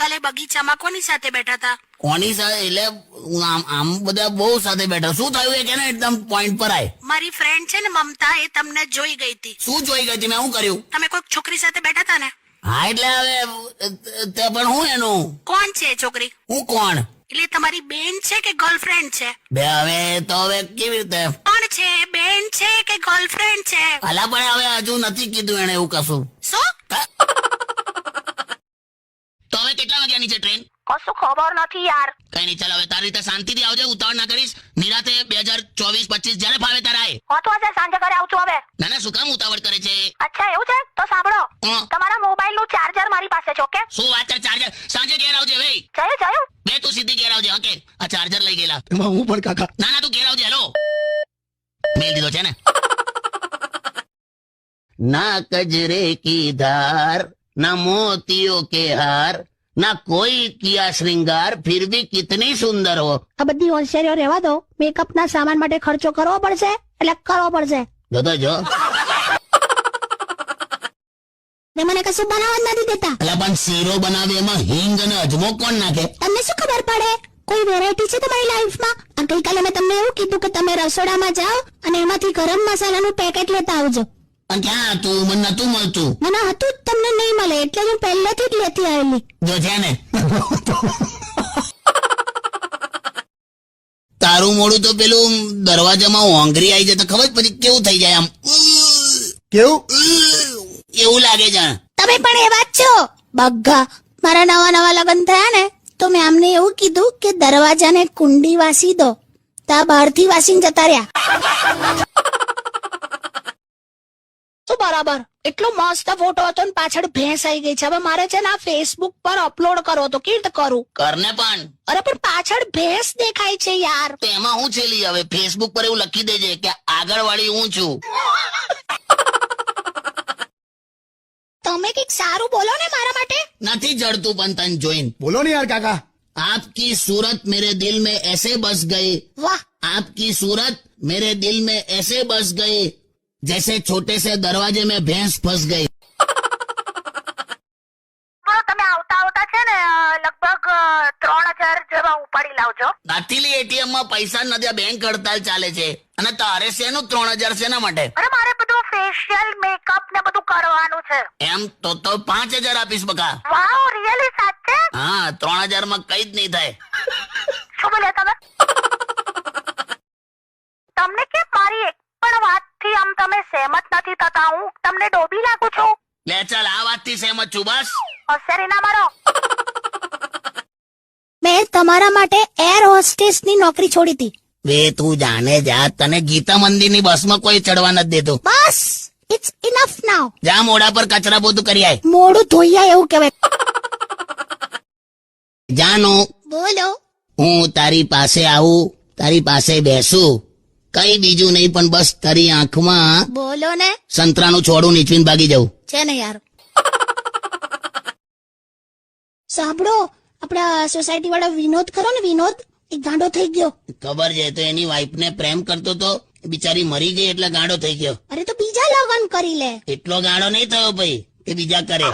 ગઈકાલે બગીચામાં કોની સાથે બેઠા હતા કોની સાથે? એટલે આમ આમ બધા બહુ સાથે બેઠા. શું થયું એ કેને એકદમ પોઈન્ટ પર આય. મારી ફ્રેન્ડ છે ને મમતા એ તમને જોઈ ગઈ હતી. શું જોઈ ગઈ હતી? મેં શું કર્યું? તમે કોઈક છોકરી સાથે બેઠા હતા ને? હા એટલે હવે તે પણ હું એનું? કોણ છે છોકરી? હું કોણ? એટલે તમારી બેન છે કે ગર્લફ્રેન્ડ છે? બે હવે તો હવે કેવી રીતે? કોણ છે? બેન છે કે ગર્લફ્રેન્ડ છે? અલા પણ હવે હજુ નથી કીધું એને એવું કશું. શું? વાગ્યાની છે ટ્રેન કશું ખબર નથી યાર. કઈ નહીં ચાલ હવે તારી રીતે શાંતિથી આવજે ઉતાવળ ના કરીશ. નિરાતે બે હજાર ચોવીસ પચીસ જયારે ફાવે ત્યારે આય. હોતો હશે સાંજે ઘરે આવશું હવે. ના ના શું કામ ઉતાવળ કરે છે? અચ્છા એવું છે? તો સાંભળો. હં? તમારા મોબાઈલનું ચાર્જર મારી પાસે છે ઓકે શું વાત છે ચાર્જર સાંજે ઘેર આવજે ભાઈ જયું જયું. બે તું સીધી ઘેર આવજે ઓકે આ ચાર્જર લઈ ગયેલા. એમાં હું પણ કાકા. ના ના તું ઘેર આવજે હેલો. મેલ દીધો છે ને? ના કજરે કી ધાર ના મોતિયો કે હાર ના કોઈ કિયા શ્રૃંગાર ફિર ભી કિતની સુંદર હો. આ બધી હોશિયારીઓ રહેવા દો. મેકઅપ ના સામાન માટે ખર્ચો કરવો પડશે એટલે કરવો પડશે. જોતો જો ને મને કશું બનાવવા જ નથી દેતા. એટલે પણ શીરો બનાવે એમાં હિંગ અને અજમો કોણ નાખે? તમને શું ખબર પડે? કોઈ વેરાયટી છે તમારી લાઈફમાં આ ગઈકાલે મેં તમને એવું કીધું કે તમે રસોડામાં જાઓ અને એમાંથી ગરમ મસાલાનું પેકેટ લેતા આવજો. પણ ક્યાં હતું? મને નતું મળતું. મને હતું જ તમને નહીં મળે. એટલે હું પહેલેથી જ લેતી આવેલી. જો છે ને. તારું મોડું તો પેલું દરવાજામાં હોંગરી આવી જાય તો ખબર પછી કેવું થઈ જાય આમ? કેવું? એવું લાગે જાણ. તમે પણ એવા જ છો. બગ્ગા મારા નવા નવા લગ્ન થયા ને તો મેં આમને એવું કીધું કે દરવાજાને કુંડી વાસી દો. તા બહારથી વાસીને જતા રહ્યા. બરાબર એટલો મસ્ત ફોટો હતો ને પાછળ ભેંસ આવી ગઈ છે હવે મારે છે ને આ ફેસબુક પર અપલોડ કરવો તો કેવી રીતે કરું કરને પણ અરે પણ પાછળ ભેંસ દેખાય છે યાર તો એમાં હું છેલી હવે ફેસબુક પર એવું લખી દેજે કે આગળ વાળી હું છું તમે કઈક સારું બોલો ને મારા માટે નથી જડતું પણ તન જોઈન બોલો ને યાર કાકા आपकी सूरत मेरे दिल में ऐसे बस गए વાહ आपकी सूरत मेरे दिल में ऐसे बस गए जैसे छोटे से दरवाजे में भैंस फंस गई તમે આવતા આવતા છે ને અ, લગભગ અ, ત્રણ હજાર જેવા ઉપાડી લાવજો નાથીલી એટીએમ માં પૈસા જ નથી આ બેંક હડતાલ ચાલે છે અને તારે શેનું ત્રણ હજાર શેના માટે અરે મારે બધું ફેશિયલ મેકઅપ ને બધું કરવાનું છે એમ તો તો પાંચ હજાર આપીશ બકા વાવ રિયલી સાચે હા ત્રણ હજાર માં કઈ જ નહીં થાય શું બોલ્યા તમે તમને કે તમે સહેમત નથી થતા હું તમને ડોબી લાગુ છું. લે ચાલ આ વાતથી સહેમત છું બસ. હોશિયારી ના મારો. મેં તમારા માટે એર હોસ્ટેસની નોકરી છોડી હતી. બે તું જાણે જા તને ગીતા મંદિરની બસમાં કોઈ ચડવા નથી દેતું. બસ ઇટ્સ ઇનફ નાઉ જા મોઢા પર કચરા બોધું કરી આય. મોડું ધોઈ આય એવું કહેવાય. જાનો. બોલો. હું તારી પાસે આવું તારી પાસે બેસું. કઈ બીજું નહીં પણ બસ તારી આંખમાં બોલો ને સંતરાનું છોડું નીચવીને ભાગી જવું છે ને યાર. સાંભળો આપડા સોસાયટી વાળા વિનોદ ખરો ને વિનોદ? એ ગાંડો થઈ ગયો. ખબર છે તો એની વાઈફ ને પ્રેમ કરતો તો બિચારી મરી ગઈ એટલે ગાંડો થઈ ગયો. અરે તો બીજા લગન કરી લે. એટલો ગાંડો નહીં થયો ભાઈ કે બીજા કરે.